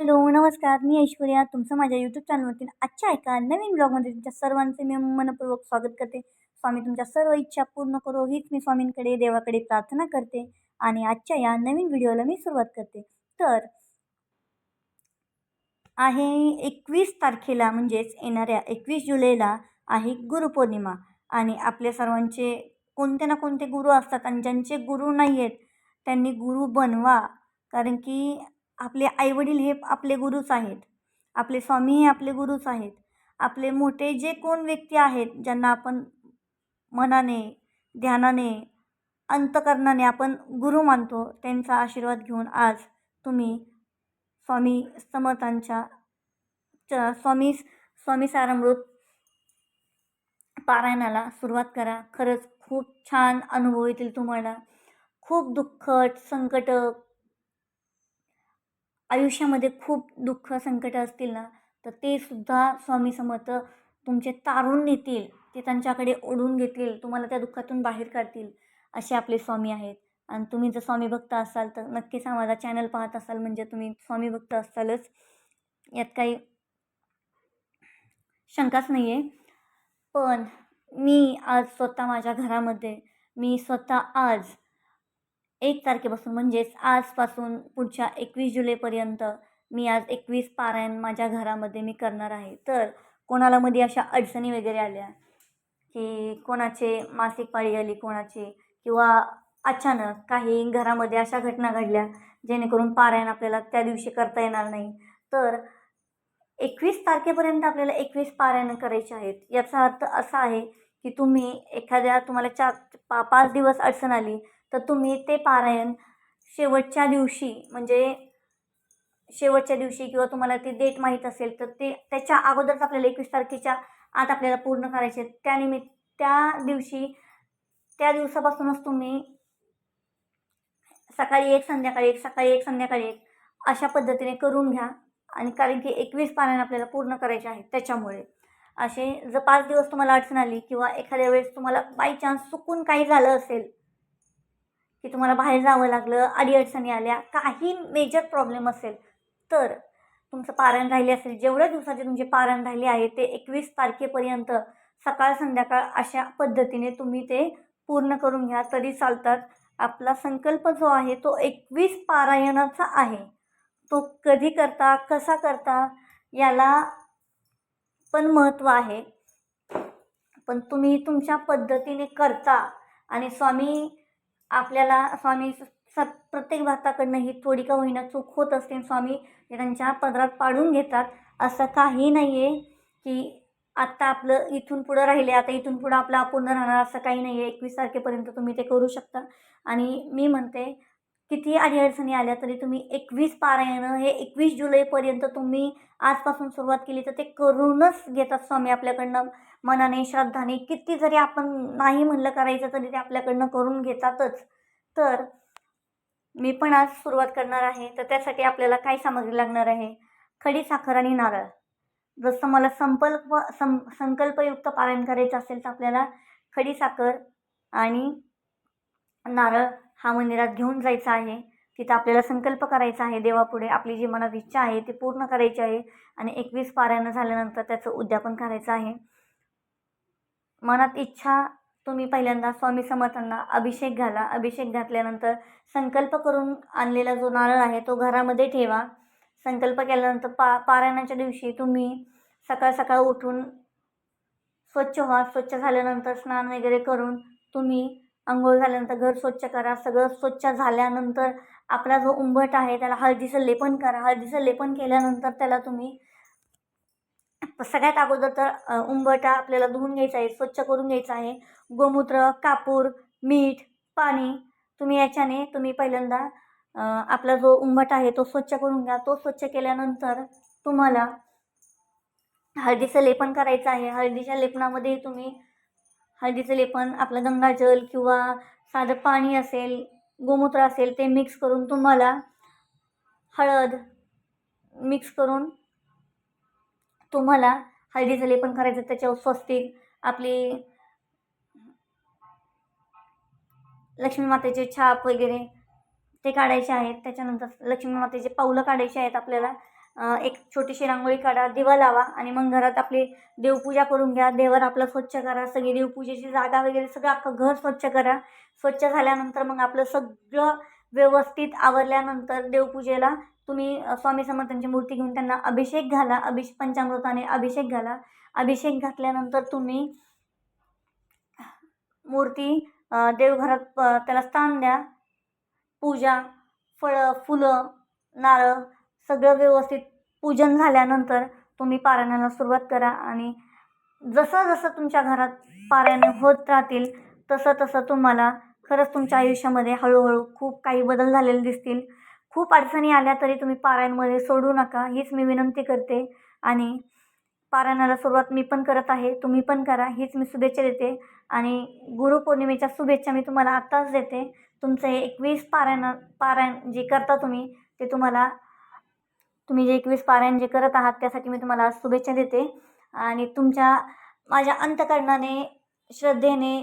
Hello नमस्कार. मी ऐश्वर्या. तुमचं माझ्या यूट्यूब चॅनलवरती आजच्या एका नवीन ब्लॉगमध्ये तुमच्या सर्वांचे मी मनपूर्वक स्वागत करते. स्वामी तुमच्या सर्व इच्छा पूर्ण करो हीच मी स्वामींकडे देवाकडे प्रार्थना करते आणि आजच्या या नवीन व्हिडिओला मी सुरुवात करते. तर आहे एकवीस तारखेला म्हणजेच येणाऱ्या एकवीस जुलैला आहे गुरुपौर्णिमा आणि आपल्या सर्वांचे कोणते ना कोणते गुरु असतात आणि ज्यांचे गुरु नाही आहेत त्यांनी गुरु बनवा. कारण की आपले आईवडील हे आपले गुरुच आहेत. आपले स्वामी हे आपले गुरुच आहेत. आपले मोठे जे कोण व्यक्ती आहेत ज्यांना आपण मनाने ध्यानाने अंतकरणाने आपण गुरु मानतो त्यांचा आशीर्वाद घेऊन आज तुम्ही स्वामी समर्थांच्या च स्वामी स्वामी सारामृत पारायणाला सुरुवात करा. खरंच खूप छान अनुभव येतील तुम्हाला. खूप दुःखट संकट आयुष्यामध्ये खूप दुःख संकट असतील ना तर ते सुद्धा स्वामी समर्थ तुमचे तारून नेतील ते त्यांच्याकडे ओढून घेतील तुम्हाला त्या दुःखातून बाहेर काढतील असे आपले स्वामी आहेत. आणि तुम्ही जर स्वामी भक्त असाल तर नक्कीच हा माझा चॅनल पाहत असाल म्हणजे तुम्ही स्वामी भक्त असालच. यात काही शंकाच नाही आहे पण मी आज स्वतः माझ्या घरामध्ये मी स्वतः आज एक तारखेपासून म्हणजेच आजपासून पुढच्या एकवीस जुलैपर्यंत मी आज एकवीस पारायण माझ्या घरामध्ये मी करणार आहे. तर कोणाला मध्ये अशा अडचणी वगैरे आल्या की कोणाचे मासिक पाळी आली कोणाची? किंवा अचानक काही घरामध्ये अशा घटना घडल्या जेणेकरून पारायण आपल्याला त्या दिवशी करता येणार नाही? तर एकवीस तारखेपर्यंत आपल्याला एकवीस पारायण करायचे आहेत. याचा अर्थ असा आहे की तुम्ही एखाद्या तुम्हाला चार पा पाच दिवस अडचण आली तर तुम्ही ते पारायण शेवटच्या दिवशी म्हणजे शेवटच्या दिवशी किंवा तुम्हाला ती डेट माहीत असेल तर ते त्याच्या अगोदरच आपल्याला एकवीस तारखेच्या आत आपल्याला पूर्ण करायचे त्यानिमित्त त्या दिवशी त्या दिवसापासूनच तुम्ही सकाळी एक संध्याकाळी एक सकाळी एक संध्याकाळी एक अशा पद्धतीने करून घ्या. आणि कारण की एकवीस पारायण आपल्याला पूर्ण करायचे आहे त्याच्यामुळे. असे जर पाच दिवस तुम्हाला अडचण आली किंवा एखाद्या वेळेस तुम्हाला बाय चान्स चुकून काही झालं असेल की तुम्हाला बाहेर जावं लागलं अडीअडचणी आल्या काही मेजर प्रॉब्लेम असेल तर तुमचं पारायण राहिले असेल जेवढ्या दिवसाचे तुमचे पारायण राहिले आहे ते एकवीस तारखेपर्यंत सकाळ संध्याकाळ अशा पद्धतीने तुम्ही ते पूर्ण करून घ्या तरी चालतात. आपला संकल्प जो आहे तो एकवीस पारायणाचा आहे. तो कधी करता कसा करता याला पण महत्त्व आहे. पण तुम्ही तुमच्या पद्धतीने करता. आणि स्वामी आपल्याला स्वामी स प्रत्येक भक्ताकडनं ही थोडी का होईना चूक होत असते स्वामी त्यांच्या पदरात पाडून घेतात. असं काही नाही आहे की आत्ता आपलं इथून पुढं राहिले आता इथून पुढं आपलं अपूर्ण राहणार असं काही नाही आहे एकवीस तारखेपर्यंत तुम्ही ते करू शकता. आणि मी म्हणते किती अडीअडचणी आल्या तरी तुम्ही एकवीस पारायणं हे एकवीस जुलैपर्यंत तुम्ही आजपासून सुरुवात केली तर ते करूनच घेतात स्वामी आपल्याकडनं. मनाने श्रद्धाने किती जरी आपण नाही म्हणलं करायचं तरी ते आपल्याकडनं करून घेतातच. तर मी पण आज सुरुवात करणार आहे. तर त्यासाठी आपल्याला काय सामग्री लागणार आहे? खडी साखर आणि नारळ. जसं मला संकल्प सं संकल्पयुक्त पारायण करायचं असेल तर आपल्याला खडी साखर आणि नारळ हा मंदिरात घेऊन जायचा आहे. तिथं आपल्याला संकल्प करायचा आहे. देवापुढे आपली जी मनात इच्छा आहे ती पूर्ण करायची आहे आणि एकवीस पारायणं झाल्यानंतर त्याचं उद्यापन करायचं आहे. मनात इच्छा तुम्ही पहिल्यांदा स्वामी समर्थांना अभिषेक घाला. अभिषेक घातल्यानंतर संकल्प करून आणलेला जो नारळ आहे तो घरामध्ये ठेवा. संकल्प केल्यानंतर पा पारायणाच्या दिवशी तुम्ही सकाळ सकाळ उठून स्वच्छ व्हा. स्वच्छ झाल्यानंतर स्नान वगैरे करून तुम्ही आंघोळ झाल्यानंतर घर स्वच्छ करा. सगळं स्वच्छ झाल्यानंतर आपला जो उंबट आहे त्याला हळदीचं लेपन करा. हळदीचं लेपन केल्यानंतर त्याला तुम्ही सगळ्यात अगोदर तर उंबरटा आपल्याला धुवून घ्यायचा आहे स्वच्छ करून घ्यायचा आहे. गोमूत्र कापूर मीठ पाणी तुम्ही याच्याने तुम्ही पहिल्यांदा आपला जो उंबट आहे तो स्वच्छ करून घ्या. तो स्वच्छ केल्यानंतर तुम्हाला हळदीचं लेपन करायचं आहे. हळदीच्या लेपनामध्ये तुम्ही हळदीचं लेपन आपलं गंगाजल किंवा साधं पाणी असेल गोमूत्र असेल ते मिक्स करून तुम्हाला हळद मिक्स करून तुम्हाला हळदीचं लेपन करायचं त्याच्यावर स्वस्तिक आपली लक्ष्मी मातेचे छाप वगैरे ते काढायचे आहेत. त्याच्यानंतर लक्ष्मी मातेचे पावलं काढायचे आहेत आपल्याला. एक छोटीशी रांगोळी काढा दिवा लावा आणि मग घरात आपली देवपूजा करून घ्या. देवर आपलं स्वच्छ करा सगळी देवपूजेची जागा वगैरे सगळं अख्खं घर स्वच्छ करा. स्वच्छ झाल्यानंतर मग आपलं सगळं व्यवस्थित आवरल्यानंतर देवपूजेला तुम्ही स्वामी समर्थांची मूर्ती घेऊन त्यांना अभिषेक घाला अभिषेक पंचामृताने अभिषेक घाला. अभिषेक घातल्यानंतर तुम्ही मूर्ती देवघरात प- त्याला स्थान द्या. पूजा फळं फुलं नारळ सगळं व्यवस्थित पूजन झाल्यानंतर तुम्ही पारायणाला सुरुवात करा आणि जसं जसं तुमच्या घरात पारायण होत राहतील तसं तसं तुम्हाला खरंच तुमच्या आयुष्यामध्ये हळूहळू खूप काही बदल झालेले दिसतील. खूप अडचणी आल्या तरी तुम्ही पारायणमध्ये सोडू नका. हीच मी विनंती करते. आणि पारायणाला सुरुवात मी पण करत आहे. तुम्ही पण करा. हीच मी शुभेच्छा देते. आणि गुरुपौर्णिमेच्या शुभेच्छा मी तुम्हाला आत्ताच देते. तुमचं हे एकवीस पारायण पारायण जे करता तुम्ही ते तुम्हाला तुम्ही जे एकवीस पारायण जे करत आहात त्यासाठी मी तुम्हाला शुभेच्छा देते. आणि तुमच्या माझ्या अंतकरणाने श्रद्धेने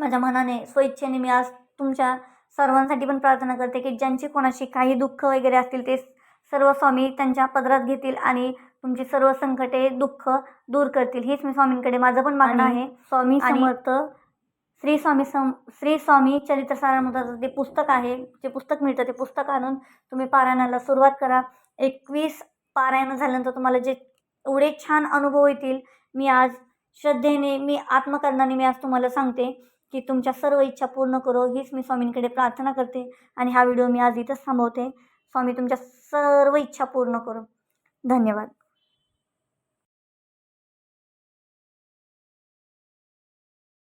माझ्या मनाने स्वइच्छेने मी आज तुमच्या सर्वांसाठी पण प्रार्थना करते की ज्यांची कोणाशी काही दुःख वगैरे असतील ते सर्व स्वामी त्यांच्या पदरात घेतील आणि तुमची सर्व संकटे दुःख दूर करतील. हेच मी स्वामींकडे माझं पण मागणं आहे. स्वामी समर्थ श्री स्वामी सम श्री स्वामी चरित्र सारामृताचं जे पुस्तक आहे जे पुस्तक मिळतं ते पुस्तक आणून तुम्ही पारायणाला सुरुवात करा. एकवीस पारायण झाल्यानंतर तुम्हाला जे एवढे छान अनुभव येतील मी आज श्रद्धेने मी आत्मकरणाने मी आज तुम्हाला सांगते. की तुमच्या सर्व इच्छा पूर्ण करो हीच मी स्वामींकडे प्रार्थना करते आणि हा व्हिडिओ मी आज इथंच थांबवते. स्वामी तुमच्या सर्व इच्छा पूर्ण करो. धन्यवाद.